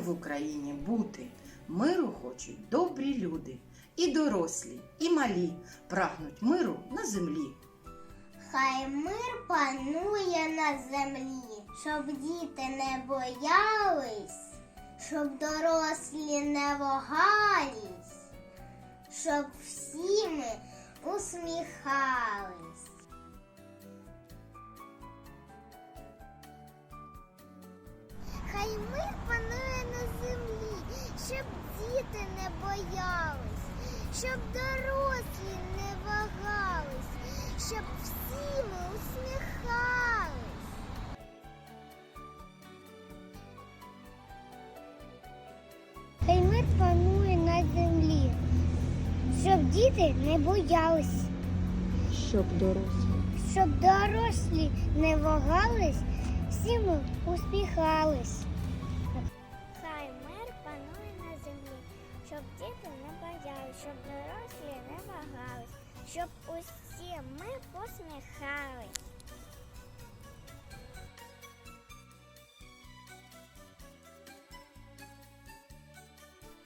в Україні бути. Миру хочуть добрі люди, і дорослі, і малі прагнуть миру на землі. Хай мир панує на землі, щоб діти не боялись, щоб дорослі не вагались, щоб всі ми усміхались. Хай мир панує щоб діти не боялись, щоб дорослі не вагались, щоб всі ми усміхались. Хай мир панує на землі, щоб діти не боялись, щоб дорослі. щоб дорослі не вагались, всі ми усміхались. Щоб діти не боялись, щоб дорослі не вагались, щоб усі ми посміхались.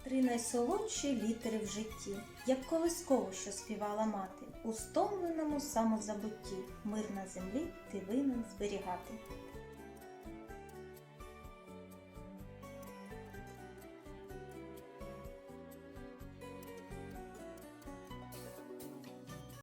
Три найсолодші літери в житті, як колисково, що співала мати, у стомленому самозабутті, мир на землі ти винен зберігати.